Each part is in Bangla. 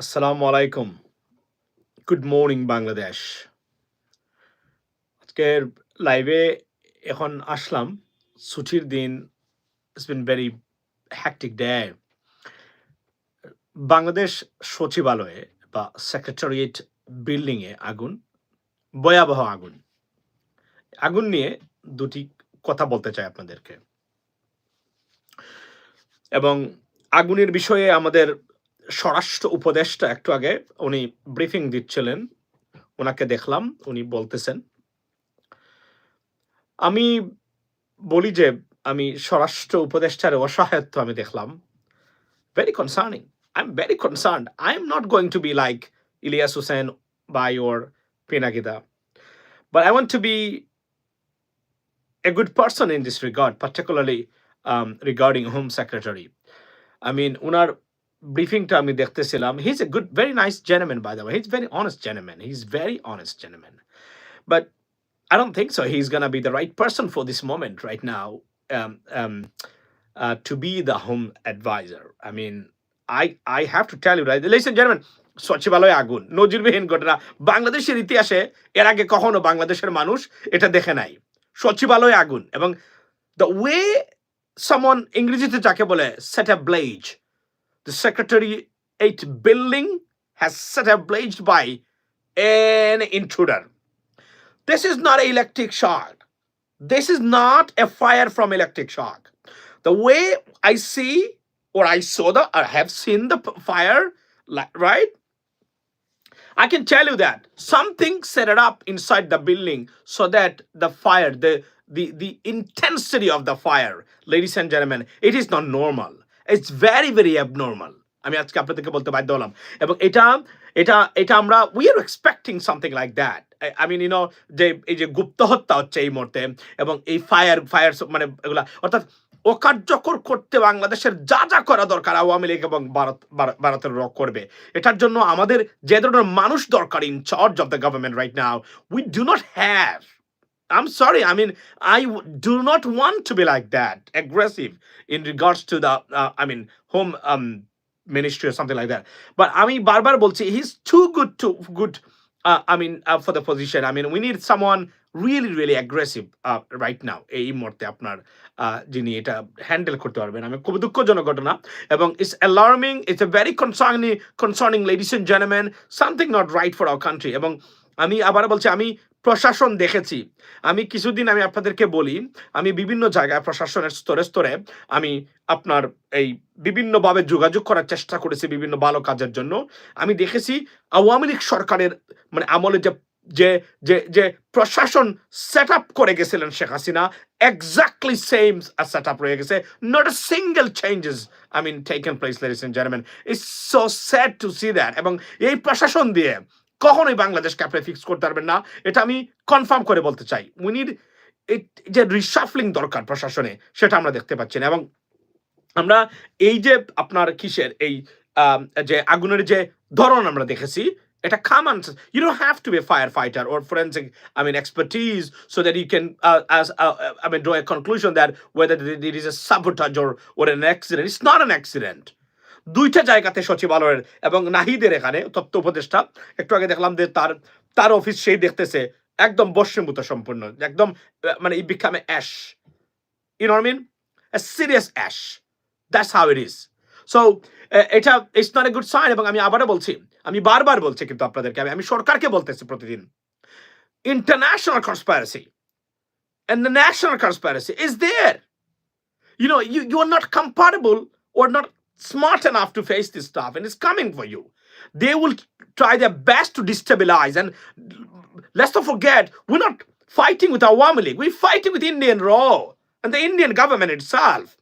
আসসালামু আলাইকুম। গুড মর্নিং বাংলাদেশ আজকের লাইভে এখন আসলাম। ছুটির দিন it's been very hectic day Bangladesh সচিবালয়ে বা সেক্রেটারিয়েট বিল্ডিংয়ে আগুন, ভয়াবহ আগুন। আগুন নিয়ে দুটি কথা বলতে চাই আপনাদেরকে। এবং আগুনের বিষয়ে আমাদের স্বরাষ্ট্র উপদেষ্টা একটু আগে উনি ব্রিফিং দিচ্ছিলেন। ওনাকে দেখলাম উনি বলতেছেন আমি বলি যে আমি স্বরাষ্ট্র উপদেষ্টার অসহায়ত্ব আমি দেখলাম। Very concerning I am very concern I am not going to be like Ilias Hossain by or পিনাকিদা but I want to be good person in this regard, particularly um, regarding Home Secretary. I mean, উনার ব্রিফিংটা আমি দেখতেছিলাম। He is a good very nice gentleman by the he is very honest gentleman he is very honest gentleman but so. He's going to be the right person for this moment right now um, um, uh, to be the home advisor. I mean, I I have to tell you, right, ladies and সচিবালয় আগুন। নজিরবিহীন ঘটনা। বাংলাদেশের ইতিহাসে এর আগে কখনো বাংলাদেশের মানুষ এটা দেখে নাই। সচিবালয় আগুন এবং দ্য ওয়ে সামন ইংরেজিতে যাকে বলে set a blaze the secretary, secretariat building has set ablaze by an intruder. This is not an electric shock. This is not a fire from electric shock. The way I see or I saw the or have seen the fire, right? I can tell you that something set it up inside the building so that the fire, the the the intensity of the fire, ladies and gentlemen, it is not normal. It's very very abnormal. আমি আজকে আপনাদেরকে বলতে বাধ্য হলাম। এবং এটা এটা এটা আমরা we are expecting something like that I mean you know যে এই যে গুপ্ত হত্যা হচ্ছে এই মুহূর্তে, এবং এই ফায়ার ফায়ার মানে এগুলা, অর্থাৎ অকার্যকর করতে বাংলাদেশের যা যা করা দরকার আওয়ামী লীগ এবং ভারত- ভারতের রক করবে। এটার জন্য আমাদের যে ধরনের মানুষ দরকার in charge of the government right now we do not have I'm sorry. I mean, I do not want to be like that, aggressive in regards to the, uh, I mean, home um, ministry or something like that. But I mean, Barbar Bolchi, he's too good to good. Uh, I mean, uh, for the position. I mean, we need someone really, really aggressive uh, right now. এই মুহূর্তে আপনার যিনি এটা হ্যান্ডেল করতে পারবেন আমি খুব দুঃখজনক ঘটনা এবং it's alarming it's a very concerning concerning ladies and gentleman something not right for our country এবং আমি আবার বলছি আমি প্রশাসন দেখেছি। আমি কিছুদিন আমি আপনাদেরকে বলি, আমি বিভিন্ন জায়গায়, প্রশাসনের স্তরে স্তরে আমি আপনার এই বিভিন্নভাবে যোগাযোগ করার চেষ্টা করেছি বিভিন্ন ভালো কাজের জন্য। আমি দেখেছি আওয়ামী লীগ সরকারের মানে আমলে যে যে যে যে প্রশাসন সেট আপ করে গেছিলেন Sheikh Hasina exactly same set up রয়ে গেছে। Not a single changes I mean taken place ladies and gentleman it's so sad to see that এবং এই প্রশাসন দিয়ে কখনোই বাংলাদেশকে আপনি ফিক্স করতে পারবেন না। এটা আমি কনফার্ম করে বলতে চাই। উই নিড যে রিসাফলিং দরকার প্রশাসনে, সেটা আমরা দেখতে পাচ্ছি না। এবং আমরা এই যে আপনার কিসের, এই যে আগুনের যে ধরন আমরা দেখেছি, এটা খামান you don't have to be fire fighter or forensic I mean expertise so that you can I mean, draw a conclusion that whether it is a sabotage or or an accident. It's not an accident. দুইটা জায়গাতে সচিবালয়ের এবং নাহিদের এখানে তথ্য উপদেষ্টা। একটু আগে দেখলাম যে তার তার অফিস সেই দেখতেছে একদম বস্যমূত সম্পূর্ণ একদম মানে ই become ash you know mean ash that's how it is so ah, এটা it's not a good sign এবং আমি আবারও বলছি আমি বারবার বলছি কিন্তু আপনাদেরকে আমি আমি সরকারকে বলতেছি প্রতিদিন। International conspiracy and the national conspiracy is there you know you, you are not compatible not smart enough to face this stuff and it's coming for you. They will try their best to destabilize and let's not forget we're not fighting with Awami League. We're fighting with Indian Raw and the Indian government itself.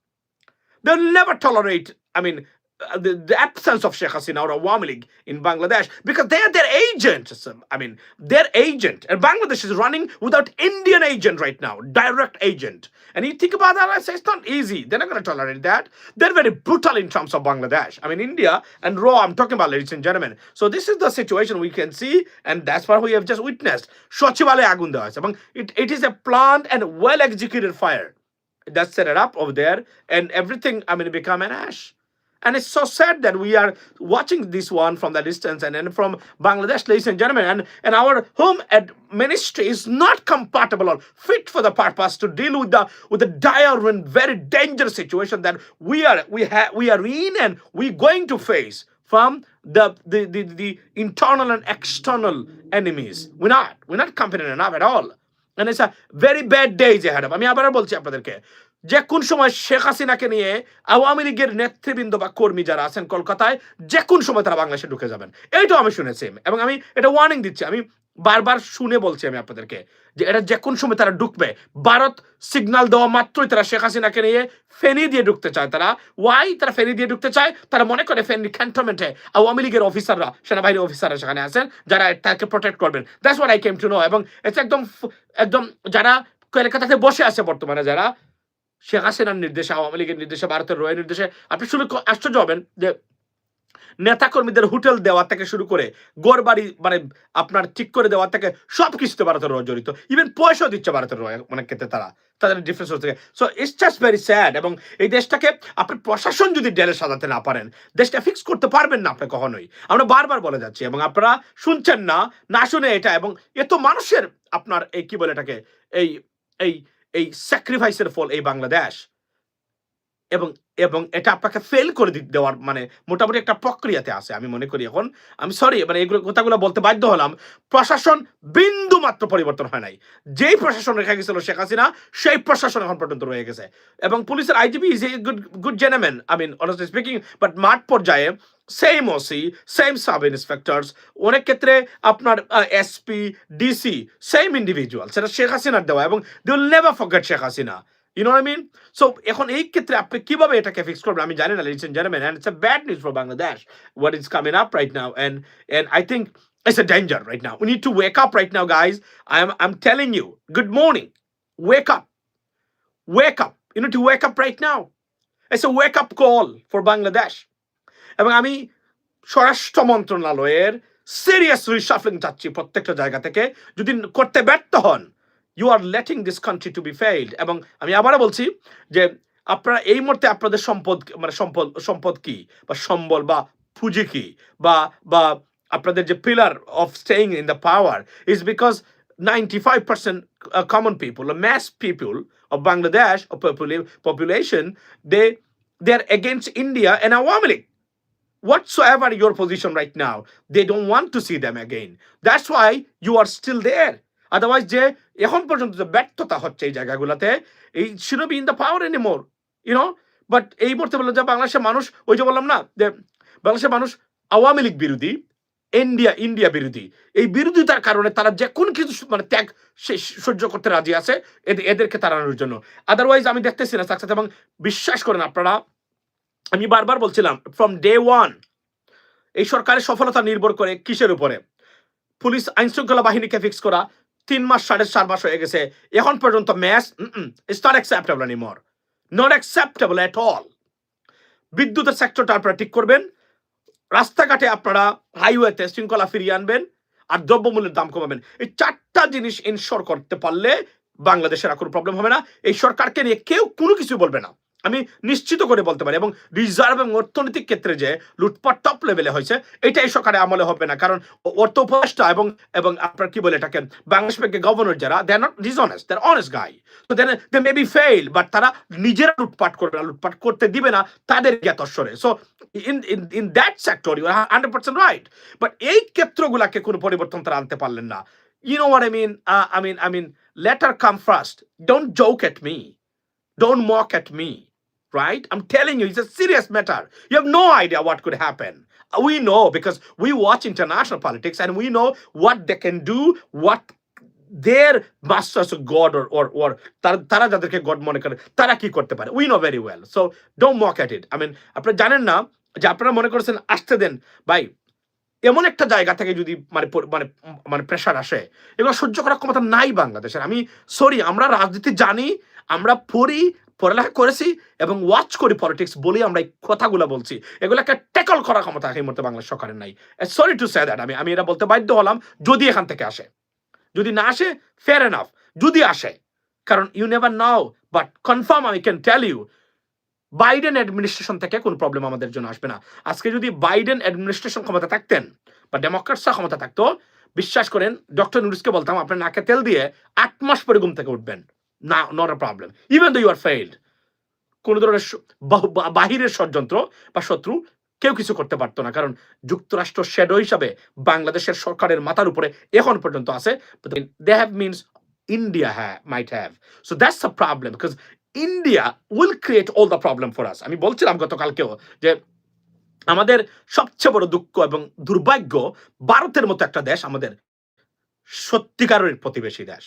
They'll never tolerate i mean uh, the, the, absence of Sheikh Hasina or Awami in Bangladesh because they are their agent. I mean, their agent. And Bangladesh is running without Indian agent right now, direct agent. And you think about that, I say it's not easy. They're not going to tolerate that. They're very brutal in terms of Bangladesh. I mean, India and Raw, I'm talking about, ladies and gentlemen. So this is the situation we can see, and that's what we have just witnessed. Shochibale It, it is a planned and well executed fire that's set it up over there, and everything, I mean, become an ash. And it's so sad that we are watching this one from the distance and then from Bangladesh, ladies and gentlemen, and, and our home ad ministry is not compatible or fit for the purpose to deal with the with the dire and very dangerous situation that we are we have we are in and we're going to face from the the, the the internal and external enemies. We're not we're not competent enough at all. And it's a very bad days ahead of. আমি আবার বলছি আপনাদেরকে যে কোন সময় শেখ হাসিনাকে নিয়ে আওয়ামী লীগের নেতৃবৃন্দ বা কর্মী যারা আছেন কলকাতায়, যে কোন সময় তারা বাংলাদেশে ঢুকে যাবেন। এইটাও আমি শুনেছি এবং আমি এটা ওয়ার্নিং দিচ্ছি। আমি বারবার শুনে বলছি আমি আপনাদেরকে যে এটা যে কোন সময় তারা ঢুকবে, ভারত সিগন্যাল দেওয়া মাত্রই তারা শেখ হাসিনাকে নিয়ে ফেনি দিয়ে ঢুকতে চায়। তারা ওয়াই তারা ফেনি দিয়ে ঢুকতে চায়? তারা মনে করে ফেনি ক্যান্টনমেন্টে আওয়ামী লীগের অফিসাররা সেনাবাহিনী অফিসাররা সেখানে আছেন, যারা তাকে প্রোটেক্ট করবেন। That's what I came to know এবং এটা একদম একদম যারা কলকাতাতে বসে আছে বর্তমানে, যারা শেখ হাসিনার নির্দেশে, আওয়ামী লীগের নির্দেশে, ভারতের রয়ের নির্দেশে, আপনি শুনে আশ্চর্য হবেন যে নেতাকর্মীদের হোটেল দেওয়া থেকে শুরু করে গোর বাড়ি মানে আপনার ঠিক করে দেওয়া থেকে সব কিছুতে ভারতের রয় জড়িত। ইভেন পয়সাও দিচ্ছে ভারতের রয়, অনেক ক্ষেত্রে তারা। তাদের ডিফারেন্স থেকে so it's just very sad এবং এই দেশটাকে আপনি প্রশাসন যদি ডেলে সাজাতে না পারেন, দেশটা ফিক্স করতে পারবেন না আপনি কখনোই। আমরা বারবার বলে যাচ্ছি এবং আপনারা শুনছেন না না শুনে এটা এবং এত মানুষের আপনার এই কি বলে এটাকে, এই এই এই স্যাক্রিফাইসের ফল এই বাংলাদেশ। এবং এবং এটা আপনাকে ফেল করে দেওয়ার মানে মোটামুটি একটা প্রক্রিয়াতে আছে, আমি মনে করি এখন। আমি সরি মানে এগুলো কথাগুলো বলতে বাধ্য হলাম। প্রশাসন বিন্দু মাত্র পরিবর্তন হয় নাই। যেই প্রশাসন রেখে গেছিল শেখ হাসিনা, সেই প্রশাসন এখন পর্যন্ত রয়ে গেছে। এবং পুলিশের IGP is a good good জেনামেন I mean honestly speaking but মাঠ পর্যায়ে same OC same sub inspectors অনেক ক্ষেত্রে আপনার এসপি ডিসি সেম ইন্ডিভিজুয়াল সেটা শেখ হাসিনার দেওয়া এবং they will never forget Sheikh Hasina you know I mean so এখন এই ক্ষেত্রে আপনি কীভাবে এটাকে ফিক্স করবেন আমি জানি না ladies and gentleman and it's a bad news for Bangladesh what is coming up right now and and I think it's a danger right now. We need to wake up right now, guys. I'm I'm telling you, good morning. Wake up. Wake up. You need to wake up right now. It's a wake up call for Bangladesh. এবং আমি স্বরাষ্ট্র মন্ত্রণালয়ের সিরিয়াস রিসাফলিং চাচ্ছি প্রত্যেকটা জায়গা থেকে। যদি করতে ব্যর্থ হন you are letting this country to be failed এবং আমি আবারও বলছি যে আপনারা এই মুহূর্তে আপনাদের সম্পদ মানে সম্পদ সম্পদ কি? বা সম্বল বা পুঁজি কি? বা বা আপনাদের যে pillar of staying in the power is because 95% uh, common people, the mass people of Bangladesh, of popula- population, they they're against India and. Whatsoever your position right now, they don't want to see them again. That's why you are still there. Otherwise, যে এখন পর্যন্ত যে ব্যর্থতা হচ্ছে এই জায়গাগুলোতে এই should be in the power anymore you know but এই মুহূর্তে বললাম যে বাংলাদেশের মানুষ ওই যে বললাম না যে বাংলাদেশের মানুষ আওয়ামী লীগ বিরোধী ইন্ডিয়া ইন্ডিয়া বিরোধী এই বিরোধিতার কারণে তারা যে কোনো কিছু মানে ত্যাগ সহ্য করতে রাজি আছে এদের- এদেরকে তাড়ানোর জন্য আদারওয়াইজ আমি দেখতেছি না সাকসেস এবং বিশ্বাস করেন আপনারা আমি বারবার বলছিলাম ফ্রম ডে ওয়ান এই সরকারের সফলতা নির্ভর করে কিসের উপরে? পুলিশ আইন শৃঙ্খলা বাহিনীকে ফিক্স করা, তিন মাস সাড়ে চার মাস হয়ে গেছে, এখন পর্যন্ত match it's not acceptable anymore not acceptable at all বিদ্যুতের সেক্টরটা আপনারা ঠিক করবেন, রাস্তাঘাটে আপনারা হাইওয়েতে শৃঙ্খলা ফিরিয়ে আনবেন, আর দ্রব্যমূল্যের দাম কমাবেন। এই চারটা জিনিস ইনশোর করতে পারলে বাংলাদেশের আর কোনো প্রবলেম হবে না। এই সরকারকে নিয়ে কেউ কোনো কিছু বলবে না। আমি নিশ্চিত করে বলতে পারি, এবং রিজার্ভ এবং অর্থনৈতিক ক্ষেত্রে যে লুটপাট টপ লেভেলে হয়েছে, এটা এই সরকারে আমলে হবে না, কারণ অর্থ উপদেষ্টা এবং এবং আপনার কি বলে এটাকে, বাংলাদেশ ব্যাংকের গভর্নর যারা they not dishonest they honest guy তো then they may be fail but তারা নিজেরা লুটপাট করবে না, লুটপাট করতে দিবে না, তাদের জ্ঞাতস্বরে so in in in that sector you hundred percent right but এই ক্ষেত্রগুলাকে কোনো পরিবর্তন তারা আনতে পারলেন না you know what I mean I mean I mean her come first. Don't joke at me. Don't mock at me. Right? I'm telling you, it's a serious matter. You have no idea what could happen. We know because we watch international politics and we know what they can do, what their masters of God or or তারা যাদেরকে গড মনে করে তারা কি করতে পারে we know very well so mean জানেন না যে আপনারা মনে করেছেন আসতে দেন ভাই এমন একটা জায়গা থেকে যদি মানে মানে মানে প্রেশার আসে এগুলো সহ্য করার ক্ষমতা নাই বাংলাদেশের আমি সরি আমরা রাজনীতি জানি আমরা পড়ি পড়ালেখা করেছি এবং ওয়াচ করি পলিটিক্স বলেই আমরা এই কথাগুলো বলছি। এগুলোকে ট্যাকল করার ক্ষমতা এই মুহূর্তে বাংলাদেশ সরকারের নাই। সরি টু সে দ্যাট আমি আমি এটা বলতে বাধ্য হলাম যদি এখান থেকে আসে। যদি না আসে ফেয়ার এনাফ যদি আসে, কারণ you never know but confirm I can tell you Biden administration থেকে কোনো প্রবলেম আমাদের জন্য আসবে না। আজকে যদি বাইডেন অ্যাডমিনিস্ট্রেশন ক্ষমতা থাকতেন, বা ডেমোক্রেটসরা ক্ষমতা থাকতো, বিশ্বাস করেন ডক্টর নুরিসকে বলতাম, আপনার নাকে তেল দিয়ে আট মাস পরে ঘুম থেকে উঠবেন। না not a problem even though you are failed কোনো ধরনের বাহিরের ষড়যন্ত্র বা শত্রু কেউ কিছু করতে পারতো না। কারণ যুক্তরাষ্ট্র শ্যাডো হিসাবে বাংলাদেশের সরকারের মাথার উপরে এখন পর্যন্ত আছে। দে হ্যাভ মিনস ইন্ডিয়া হ্যাঁ might have so that's a problem because India will create all the problem for us আমি বলছিলাম গতকালকেও যে আমাদের সবচেয়ে বড় দুঃখ এবং দুর্ভাগ্য ভারতের মতো একটা দেশ আমাদের সত্যিকারের প্রতিবেশী দেশ।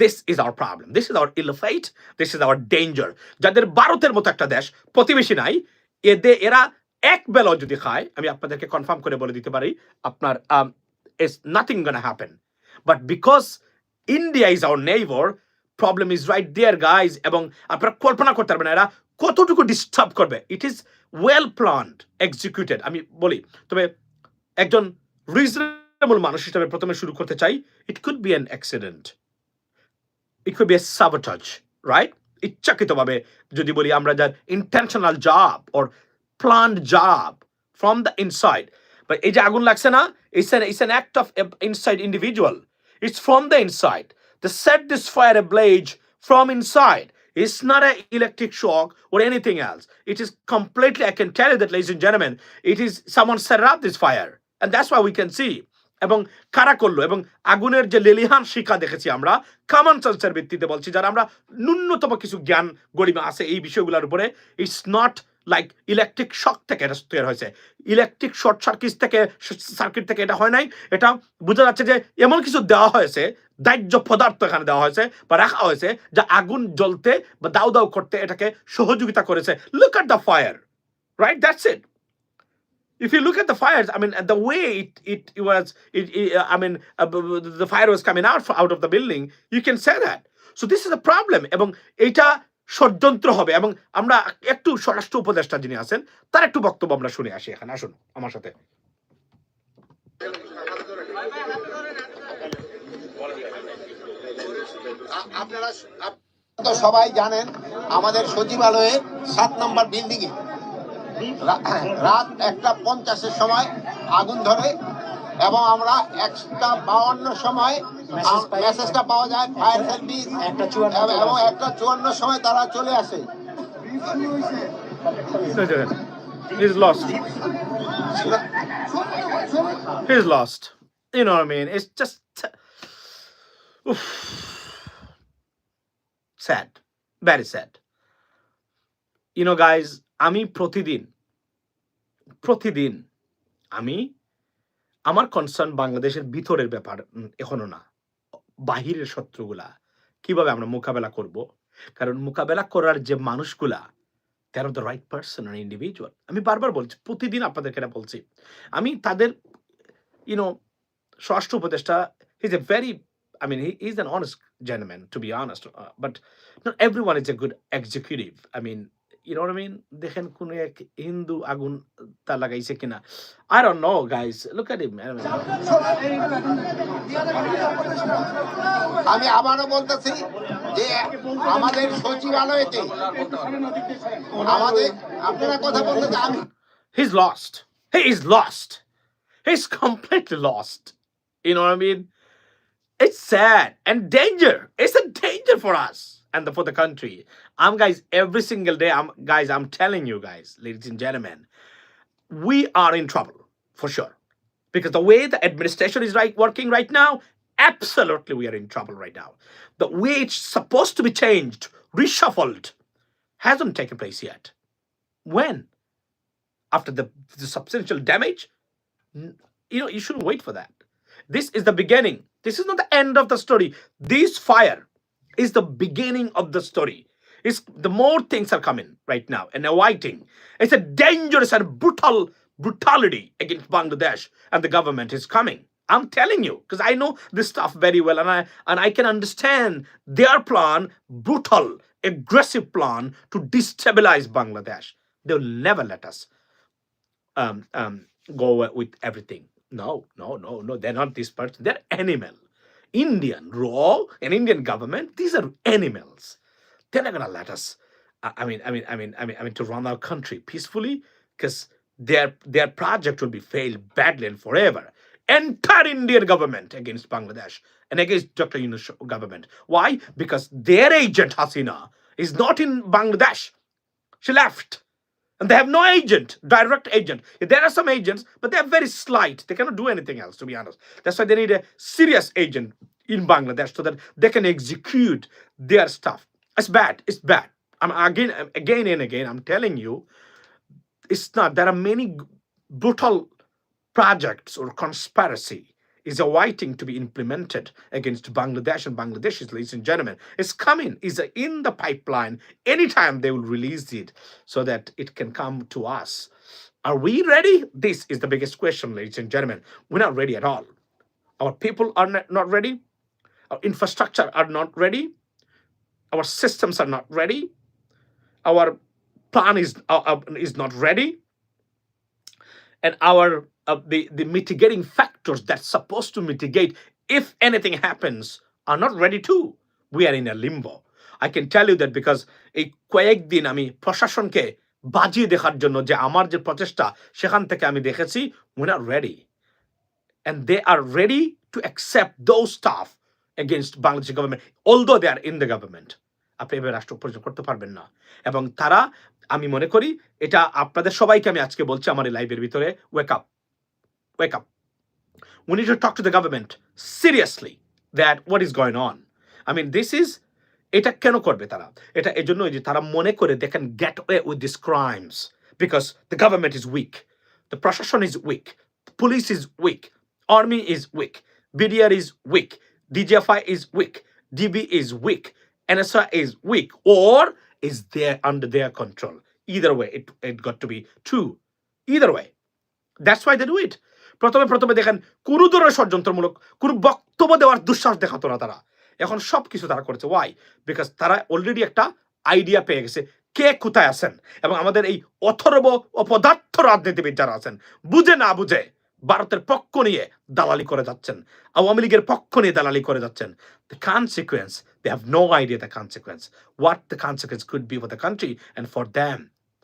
This is our problem this is our ill fight this is our danger যাদের ভারতের মতো একটা দেশ, প্রতিবেশী নাই, এদে এরা এক বেলা যদি খায়, আমি আপনাদেরকে কনফার্ম করে বলে দিতে পারি, আপনার is nothing gonna happen but because India is our neighbour problem is right there guys এবং আপনারা কল্পনা করতে পারবেন এরা কতটুকু ডিস্টার্ব করবে। It is well planned executed আমি বলি, তবে একজন রিজনেবল মানুষ হিসেবে প্রথমে শুরু করতে চাই it could be an accident it could be a sabotage right ইচ্ছাকৃতভাবে যদি বলি আমরা যার intentional job or planned job from the inside বা এই যে আগুন লাগছে না it's an it's an act of inside individual it's from the inside the set this fire ablaze from inside It's not an electric shock or anything else. It is completely, I can tell you that, ladies and gentlemen, it is someone set up this fire. And that's why we can see. এবং কারা করল? এবং আগুনের যে লেলিহান শিক্ষা দেখেছি আমরা, কমন সেন্সের ভিত্তিতে বলছি, যারা আমরা ন্যূনতম কিছু জ্ঞান গরিমা আছে এই বিষয়গুলোর উপরে it's not like electric shock থেকে এটা তৈরি হয়েছে। ইলেকট্রিক শর্ট সার্কিট থেকে সার্কিট থেকে এটা হয় নাই। এটা বোঝা যাচ্ছে যে এমন কিছু দেওয়া হয়েছে, দাহ্য পদার্থ এখানে দেওয়া হয়েছে বা রাখা হয়েছে, যা আগুন জ্বলতে বা দাউ দাউ করতে এটাকে সহযোগিতা করেছে। Look at the fire right that's it if you look at the fires, I mean, the way it it, it was, it, it, uh, I mean, uh, the fire was coming out out of the building. You can say that. So this is a problem. এবং এটা ষড়যন্ত্র হবে এবং আমরা একটু স্বরাষ্ট্র উপদেষ্টা যিনি আছেন তার একটু বক্তব্য আমরা শুনে আসি এখানে আসুন আমার সাথে আপনারা তো সবাই জানেন আমাদের সচিবালয়ে সাত নম্বর বিল্ডিং এ রা- রাত একটা পঞ্চাশের সময় আগুন ধরে এবং আমরা একটা বাউন্ন সময় মেসেজটা পাওয়া যায় ফায়ার সার্ভিস একটা চুয়ান্ন এবং একটা চুয়ান্ন সময় তারা চলে আসে He's lost. He's lost. You know what I mean? It's just Oof. sad. Very sad. You know, guys, আমি প্রতিদিন প্রতিদিন আমি আমার কনসার্ন বাংলাদেশের ভিতরের ব্যাপার এখনও না বাহিরের শত্রুগুলা কীভাবে আমরা মোকাবেলা করব কারণ মোকাবেলা করার যে মানুষগুলা তার দ্য রাইট পার্সন আর ইন্ডিভিজুয়াল আমি বারবার বলছি প্রতিদিন আপনাদেরকে এটা বলছি আমি তাদের ইউনো স্বরাষ্ট্র উপদেষ্টা is a very I mean, he, he's an honest to be honest. Uh, but not everyone is a good executive. I mean, you know what I mean? দেখেন কোন এক হিন্দু আগুন তা লাগাইছে কিনা I don't know, guys. Look at him. I mean, আমি আবারও বলতেছি যে আমাদের সচিবালয়তে আমাদের আপনারা কথা বলতে আমি he's lost. He is lost. He's completely lost. You know what I mean? It's sad and danger. It's a danger for us and the, for the country. I'm guys every single day. I'm guys. I'm telling you guys, ladies and gentlemen, we are in trouble for sure because the way the administration is right working right now, absolutely we are in trouble right now. The way it's supposed to be changed, reshuffled, hasn't taken place yet. When? after the, the substantial damage, you know, you shouldn't wait for that. This is the beginning. This is not the end of the story. This fire is the beginning of the story. It's the more things are coming right now and awaiting. It's a dangerous and brutal brutality against Bangladesh and the government is coming. I'm telling you because I know this stuff very well and I and I can understand their plan, brutal, aggressive plan to destabilize Bangladesh. They'll never let us um, um, go with everything. No, no, no, no. They're not this person. They're animal. Indian raw and Indian government. These are animals. They're not gonna let us I I mean, I mean, I mean, I mean, I mean, to run our country peacefully, because their their project will be failed badly and forever. Entire Indian government against Bangladesh and against Dr. Yunus government. Why? Because their agent Hasina is not in Bangladesh. She left. And they have no agent, direct agent. There are some agents, but they're very slight. They cannot do anything else, to be honest. That's why they need a serious agent in Bangladesh so that they can execute their stuff. It's bad. It's bad. I'm again, again and again. I'm telling you, it's not. There are many brutal projects or conspiracy is awaiting to be implemented against Bangladesh and Bangladeshis, ladies and gentlemen. It's coming. Is in the pipeline. Anytime they will release it so that it can come to us. Are we ready? This is the biggest question, ladies and gentlemen. We're not ready at all. Our people are not, ready. Our infrastructure are not ready. Our systems are not ready. Our plan is uh, uh, is not ready and our uh, the the mitigating factors that's supposed to mitigate if anything happens are not ready too we are in a limbo i can tell you that because এই কয়েকদিন আমি প্রশাসনকে বাজিয়ে দেখার জন্য যে আমার যে প্রচেষ্টা সেখান থেকে আমি দেখেছি we are ready and they are ready to accept those stuff against Bangladesh government although they are in the government আপনি এভাবে রাষ্ট্র পরিচালনা করতে পারবেন না এবং তারা আমি মনে করি এটা আপনাদের সবাইকে আমি আজকে বলছি আমার এই লাইভের ভিতরে wake up wake up we need to talk to the government seriously that what is going on i mean this is এটা কেন করবে তারা এটা এজন্য যে তারা মনে করে they can get away with these crimes because the government is weak the প্রশাসন is weak police is weak army is weak bdr is weak dgfi is weak db is weak nsa is weak or is there under their control either way it, it got to be true either way that's why they do it প্রথমে প্রথমে দেখেন, কোনো ধরনের ষড়যন্ত্রমূলক, কোনো বক্তব্য দেওয়ার দুঃসাহস দেখাতো না তারা। এখন সব কিছু তারা করেছে। ওয়াই বিকজ তারা অলরেডি একটা আইডিয়া পেয়ে গেছে কে কোথায় আছেন এবং আমাদের এই অথর্ব অপদার্থ রাজনীতিবিদ যারা আছেন, বুঝে না বুঝে ভারতের পক্ষ নিয়ে দালালি করে যাচ্ছেন, আওয়ামী লীগের পক্ষ নিয়ে দালালি করে যাচ্ছেন। The consequence they have no idea the consequence what the consequence could be for the country and for them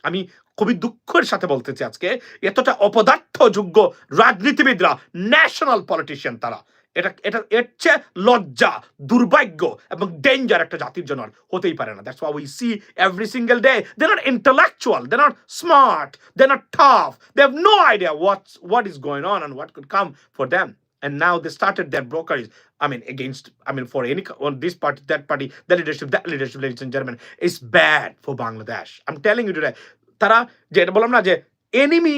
আমি খুবই দুঃখের সাথে বলতেছি আজকে এতটা অপদার্থ যোগ্য রাজনীতিবিদরা ন্যাশনাল পলিটিশিয়ান তারা এটা এটা এর চেয়ে লজ্জা দুর্ভাগ্য এবং ডেঞ্জার একটা জাতির জন্য হতেই পারে না that's why we see every single day they not intellectual they not smart they not tough they have no idea what's what is going on and what could come for them And now they started their brokerage. I mean, against, I mean, for any, on this party, that party, that leadership, that leadership, ladies and gentlemen, is bad for Bangladesh. I'm telling you today. তারা যে বললাম না যে এনিমি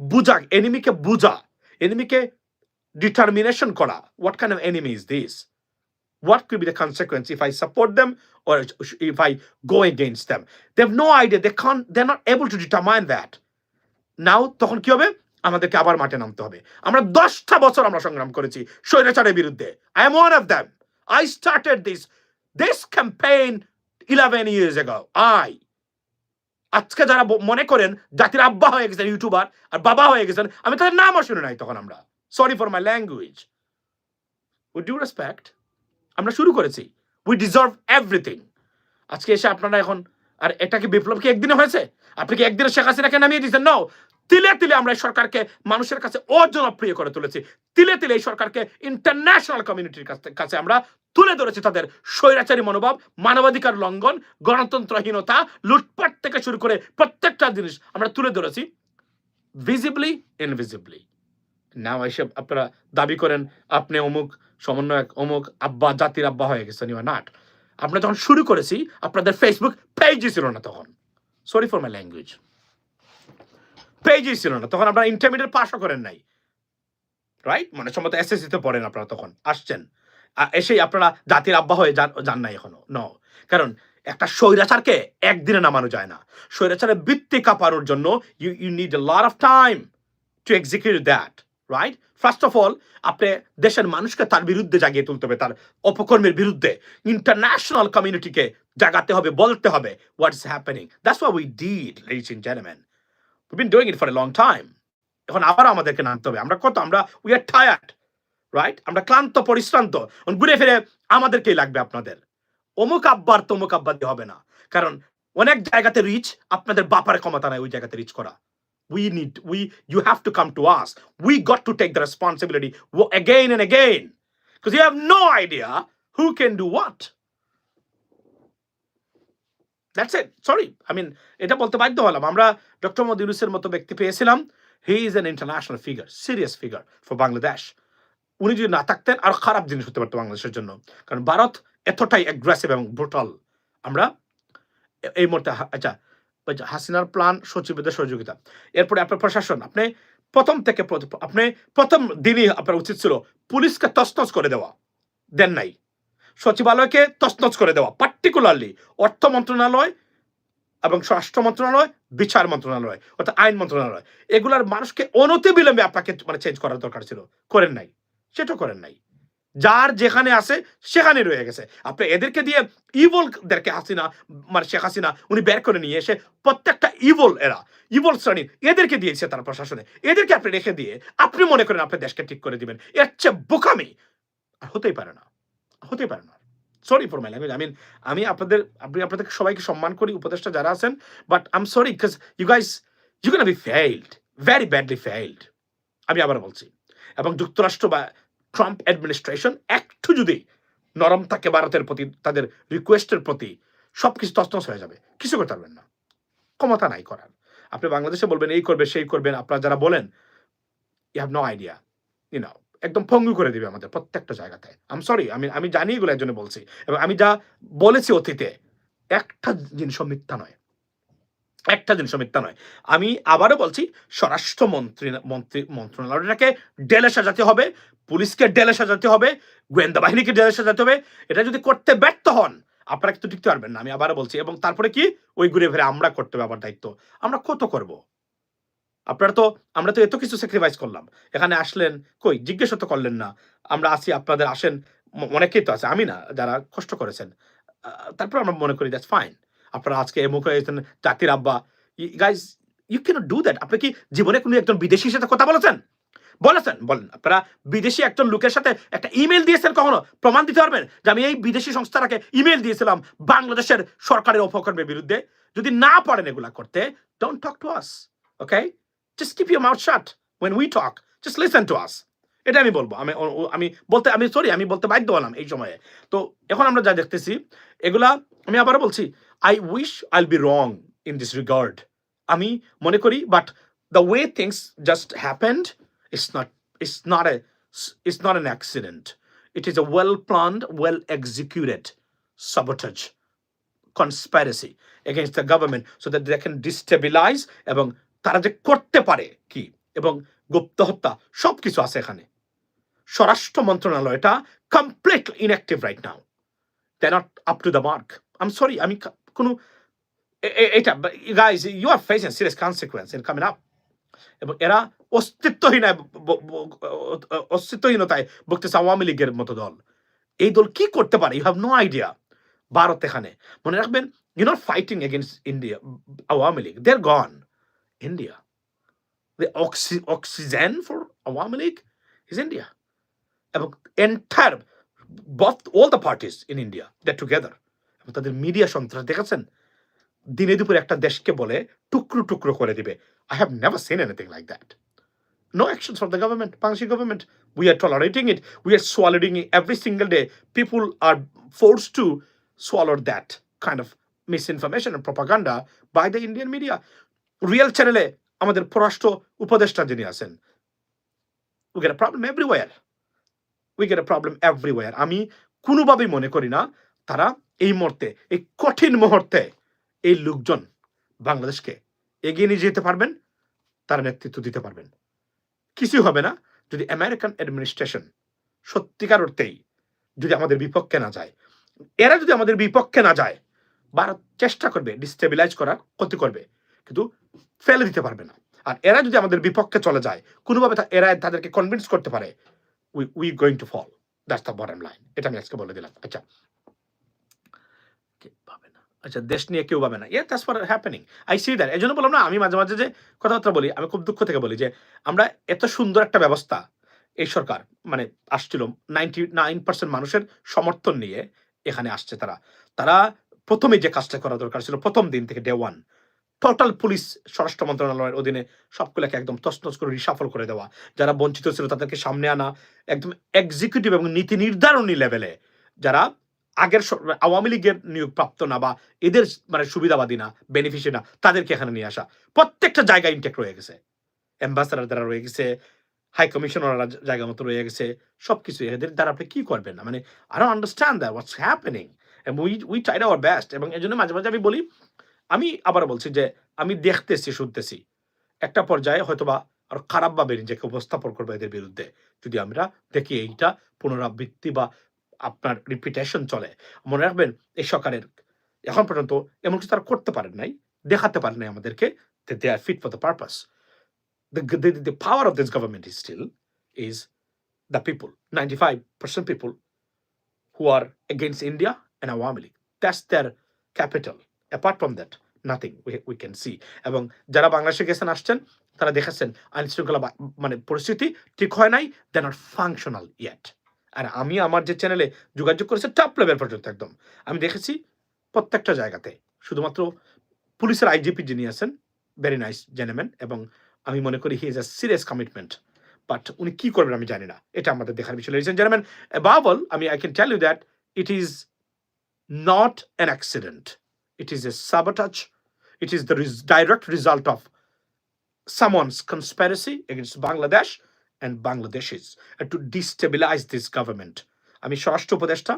বুঝা এনিমিকে বুঝা এনিমিকে ডিটারমিনেশন করা what kind of enemy is this what could be the consequence if I support them or if I go against them? They have no idea. They can't. They're not able to determine that. Now তখন কি হবে আমাদেরকে আবার মাঠে নামতে হবে আমরা দশটা বছর আমরা সংগ্রাম করেছি স্বৈরাচারের বিরুদ্ধে I am one of them I started this this campaign eleven years ago I আজকে যারা মনে করেন জাতির আব্বা হয়ে গেছেন ইউটিউবার আর বাবা হয়ে গেছেন, আমি তাদের নামও শুনে নাই তখন আমরা। Sorry for my language with due respect আমরা শুরু করেছি। উই ডিজার্ভ এভরিথিং আজকে এসে আপনারা এখন, আর এটা কি বিপ্লব কি একদিনে হয়েছে? আপনি কি একদিনে শেখ হাসিনাকে নামিয়ে দিয়েছেন? নো তিলে তিলে আমরা এই সরকারকে মানুষের কাছে অজনপ্রিয় করে তুলেছি। তিলে তিলে এই সরকারকে ইন্টারন্যাশনাল কমিউনিটির কাছে আমরা তুলে ধরেছি তাদের স্বৈরাচারী মনোভাব, মানবাধিকার লঙ্ঘন, গণতন্ত্রহীনতা, লুটপাট থেকে শুরু করে প্রত্যেকটা জিনিস আমরা তুলে ধরেছি। ভিজিবলি ইনভিজিবলি নাও এসব আপনারা দাবি করেন, আপনি অমুক, সমন্বয়ক অমুক, আব্বা, জাতির আব্বা হয়ে গেছেন ইউ নাট আমরা যখন শুরু করেছি, আপনাদের ফেসবুক পেজই ছিল না তখন। সরি ফর মাই ল্যাঙ্গুয়েজ পেজই ছিল না, তখন আপনারা ইন্টারমিডিয়েট পাশও করেন নাই। রাইট মানে সম্ভবত এসএসসি তে পড়েন আপনারা তখন, আসছেন। এসেই আপনারা জাতির আব্বা হয়ে যান নাই এখনও ন কারণ একটা স্বৈরাচারকে একদিনে নামানো যায় না। স্বৈরাচারের বৃত্তি কাঁপানোর জন্য you you need a lot of time to execute that right first of all আপনি দেশের মানুষকে তার বিরুদ্ধে জাগিয়ে তুলতে হবে, তার অপকর্মের বিরুদ্ধে। ইন্টারন্যাশনাল কমিউনিটিকে জাগাতে হবে, বলতে হবে what is happening that's why we did ladies and gentleman we been doing it for a long time এখন আবার আমাদেরকে নামতে হবে। আমরা কত, আমরা উই আর টায়ার্ড রাইট আমরা ক্লান্ত, পরিশ্রান্ত। ঘুরে ফিরে আমাদেরকেই লাগবে আপনাদের। অমুক আব্বার তমুক আব্বা দিয়ে হবে না। কারণ অনেক জায়গাতে রিচ আপনাদের বাপারে ক্ষমতা নাই ওই জায়গাতে রিচ করা। Need, we, you have to come to us. We got to take the responsibility wo- again and again. Because you have no idea who can do what. That's it sorry I mean এটা বলতে বাধ্য হলাম। আমরা ডক্টর মোহাম্মদ ইউনুসের মতো ব্যক্তি পেয়েছিলাম। He is an international figure serious figure for Bangladesh উনি যদি না থাকতেন, আরও খারাপ জিনিস হতে পারতো বাংলাদেশের জন্য। কারণ ভারত এতটাই অ্যাগ্রেসিভ এবং ব্রুটাল আমরা এই মুহূর্তে আচ্ছা হাসিনার প্ল্যান সচিবদের সহযোগিতা। এরপরে আপনার প্রশাসন, আপনি প্রথম থেকে আপনি প্রথম দিনই আপনার উচিত ছিল পুলিশকে তছনছ করে দেওয়া। দেন নাই। সচিবালয়কে তছনছ করে দেওয়া পার্টিকুলারলি অর্থ মন্ত্রণালয় এবং স্বরাষ্ট্র মন্ত্রণালয়, বিচার মন্ত্রণালয়, অর্থাৎ আইন মন্ত্রণালয়। এগুলার মানুষকে অনতি বিলম্বে আপনাকে মানে চেঞ্জ করার দরকার ছিল। করেন নাই। সেটা করেন নাই। যার যেখানে আছে, সেখানে রয়ে গেছে। আপনি এদেরকে দিয়ে ইভলদেরকে হাসিনা মানে শেখ হাসিনা, উনি বের করে নিয়ে এসে প্রত্যেকটা ইভল এরা ইভল শ্রেণি এদেরকে দিয়েছে তার প্রশাসনে। এদেরকে আপনি রেখে দিয়ে আপনি মনে করেন আপনি দেশকে ঠিক করে দিবেন। এর চেয়ে বোকামি আর হতেই পারে না। হতেই পারে না sorry for my language I mean আমি আপনাদের আপনি আপনাদের সবাইকে সম্মান করি, উপদেষ্টা যারা আছেন but I am sorry because you guys you can be failed very badly failed আমি আবার বলছি। এবং যুক্তরাষ্ট্র বা ট্রাম্প অ্যাডমিনিস্ট্রেশন একটু যদি নরম থাকে ভারতের প্রতি, তাদের রিকোয়েস্টের প্রতি সব কিছু তছনছ হয়ে যাবে। কিছু করতে পারবেন না। ক্ষমতা নাই করার। আপনি বাংলাদেশে বলবেন, এই করবে, সেই করবেন আপনারা যারা বলেন you have no idea you know একদম পঙ্গু করে দিবে আমাদের প্রত্যেকটা জায়গাতে। আম সরি আমি আমি জানি এগুলো একজন্য বলছি। এবং আমি যা বলেছি অতীতে, একটা জিনিসও মিথ্যা নয়। একটা জিনিসও মিথ্যা নয়। আমি আবারও বলছি স্বরাষ্ট্রমন্ত্রী মন্ত্রী মন্ত্রণালয়টাকে ডেলে সাজাতে হবে, পুলিশকে ডেলে সাজাতে হবে, গোয়েন্দা বাহিনীকে ডেলে সাজাতে হবে। এটা যদি করতে ব্যর্থ হন, আপনারা কিন্তু টিকতে পারবেন না, আমি আবারও বলছি। এবং তারপরে কি? ওই ঘুরে ফিরে আমরা করতে হবে আবার দায়িত্ব। আমরা কত করব? আপনারা তো, আমরা তো এত কিছু স্যাক্রিফাইস করলাম। এখানে আসলেন কই? জিজ্ঞেস তো করলেন না। আমরা আসি আপনাদের আসেন, অনেকেই তো আছে, আমি না, যারা কষ্ট করেছেন। তারপর আমরা মনে করি দ্যাটস ফাইন আপনারা আজকে এমুক হয়েছেন জাতির আব্বা। Guys you can do that আপনি কি জীবনে কোনো একজন বিদেশির সাথে কথা বলেছেন? বলেছেন, বলেন। আপনারা বিদেশি একজন লোকের সাথে একটা ইমেল দিয়েছেন কখনো? প্রমাণ দিতে পারবেন যে আমি এই বিদেশি সংস্থাটাকে ইমেল দিয়েছিলাম বাংলাদেশের সরকারের অপকর্মের বিরুদ্ধে। যদি না পারেন এগুলা করতে don't talk to us okay just keep your mouth shut when we talk just listen to us এটা আমি বলব। আমি আমি বলতে, আমি সরি আমি বলতে বাধ্য হলাম এই সময়ে। তো এখন আমরা যা দেখতেছি, এগুলা আমি আবারও বলছি I wish I'll be wrong in this regard আমি মনে করি but the way things just happened it's not it's not a it's not an accident it is a well planned well executed sabotage, conspiracy against the government so that they can destabilize এবং তারা যে করতে পারে কি এবং গুপ্ত হত্যা সব কিছু আছে এখানে। স্বরাষ্ট্র মন্ত্রণালয়টা complete inactive right now they not up to the mark I'm sorry আমি এটা guys you are facing serious consequence in coming up এবং এরা অস্তিত্বহীন অস্তিত্বহীনতায় বলতেছে আওয়ামী লীগের মতো দল। এই দল কি করতে পারে? You have no idea Bharat এখানে। মনে রাখবেন you not fighting against India Awami League they are gone India the oxy- oxygen for Awami League is India. এবং entire, both, all the parties in India, they're together. তাদের মিডিয়া সন্ত্রাস, দেখেছেন? দিনে দুপুরে একটা দেশকে বলে, টুকরো টুকরো করে দিবে। I have never seen anything like that no action from the government pansy government we are tolerating it we are swallowing every single day people are force to swallow that kind of misinformation propaganda by the Indian media real চ্যানেলে আমাদের পররাষ্ট্র উপদেষ্টা যিনি আছেন we get a problem everywhere we get a problem everywhere আমি কোনোভাবেই মনে করি না তারা এই মুহূর্তে, এই কঠিন মুহূর্তে এই লোকজন বাংলাদেশকে এগিয়ে নিয়ে যেতে পারবেন, তারা নেতৃত্ব দিতে পারবেন। কিছুই হবে না, যদি আমেরিকান অ্যাডমিনিস্ট্রেশন সত্যিকার অর্থেই যদি আমাদের বিপক্ষে না যায়, এরা যদি আমাদের বিপক্ষে না যায়, ভারত চেষ্টা করবে ডিস্টেবিলাইজ করার, ক্ষতি করবে, কিন্তু ফেলে দিতে পারবে না। আর এরা যদি আমাদের বিপক্ষে চলে যায়, কোনোভাবে এরা তাদেরকে কনভিন্স করতে পারে we we going to fall that's the bottom line এটা আমি আজকে বলে দিলাম। আচ্ছা আচ্ছা দেশ নিয়ে কেউ পাবে না। ইয়ে that's for happening I see that এই জন্য বললাম না, আমি মাঝে মাঝে যে কথাবার্তা বলি, আমি খুব দুঃখ থেকে বলি যে, আমরা এত সুন্দর একটা ব্যবস্থা এই সরকার মানে আসছিল নাইনটি নাইন পার্সেন্ট মানুষের সমর্থন নিয়ে এখানে আসছে তারা। তারা প্রথমে যে কাজটা করা দরকার ছিল, প্রথম দিন থেকে ডে ওয়ান টোটাল পুলিশ স্বরাষ্ট্র মন্ত্রণালয়ের অধীনে সবগুলোকে একদম তছনছ করে রিসাফল করে দেওয়া। যারা বঞ্চিত ছিল তাদেরকে সামনে আনা, একদম এক্সিকিউটিভ এবং নীতি নির্ধারণী লেভেলে যারা আগের আওয়ামী লীগের নিয়োগ প্রাপ্ত না বা এদের মানে সুবিধাবাদী না বেনিফিশিয়ারি না, তাদেরকে এখানে নিয়ে আসা। প্রত্যেকটা জায়গায় ইনটেক রয়ে গেছে। অ্যাম্বাসাডার দ্বারা রয়ে গেছে হাই কমিশনাররা জায়গা মতো রয়ে গেছে, সবকিছু এদের দ্বারা আপনি কি করবেন না? মানে I understand that what's happening we we tried our best এবং এই জন্য মাঝে মাঝে আমি বলি, আমি আবার বলছি যে, আমি দেখতেছি, শুনতেছি। একটা পর্যায়ে হয়তোবা আরও খারাপভাবে নিজেকে উপস্থাপন করব এদের বিরুদ্ধে। যদি আমরা দেখি এইটা পুনরাবৃত্তি বা আপনার রিপিটেশন চলে মনে রাখবেন এই সরকারের এখন পর্যন্ত এমন কিছু তারা করতে পারেন নাই দেখাতে পারেন নাই আমাদেরকে they are fit for the purpose the, the power of this government is still is the people 95% people who are against india and awami league that's their capital apart from that nothing we, we can see এবং যারা বাংলাদেশে গেছেন আসছেন তারা দেখাচ্ছেন আইন শৃঙ্খলা মানে পরিস্থিতি ঠিক হয় নাই দে নট ফাংশনাল ইয়েট আর আমি আমার যে চ্যানেলে যোগাযোগ করেছে টপ লেভেল পর্যন্ত একদম। আমি দেখেছি প্রত্যেকটা জায়গাতে। শুধুমাত্র পুলিশের আইজিপি যিনি আছেন ভেরি নাইস জেনেমেন এবং আমি মনে করি he is a serious commitment but উনি কি করবেন আমি জানি না। এটা আমাদের দেখার বিষয়। লিডিস জেনেমেন বাবল আমি I can tell you that it is not an accident it is a sabotage. It is the direct result of someone's conspiracy against Bangladesh. And Bangladeshis and to destabilize this government. আমি স্বরাষ্ট্র উপদেষ্টা,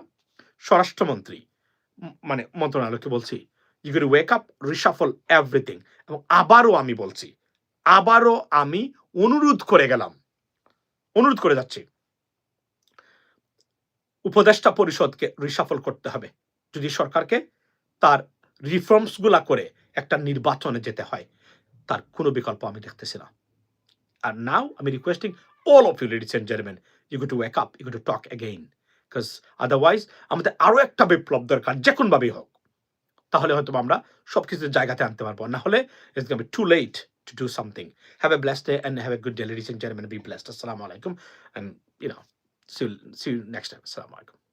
স্বরাষ্ট্রমন্ত্রী মানে মন্ত্রণালয়কে বলছি you get wake up reshuffle everything এবং আবারও আমি বলছি, আবারও আমি অনুরোধ করে গেলাম, অনুরোধ করে যাচ্ছি, উপদেষ্টা পরিষদকে রিসাফল করতে হবে। যদি সরকারকে তার রিফর্মসগুলা করে একটা নির্বাচনে যেতে হয়, তার কোনো বিকল্প আমি দেখতেছি না। আর নাও আমি requesting all of you ladies and gentleman you go to wake up you go to talk again because otherwise আমাদের আরও একটা বিপ্লব দরকার, যে কোনভাবেই হোক। তাহলে হয়তো আমরা সবকিছু জায়গাতে আনতে পারব। আর না হলে it's gonna be too late to do something have a blessed day and have a good day ladies and gentleman be blessed আসসালামু আলাইকুম and you know see see you next time আসসালামু আলাইকুম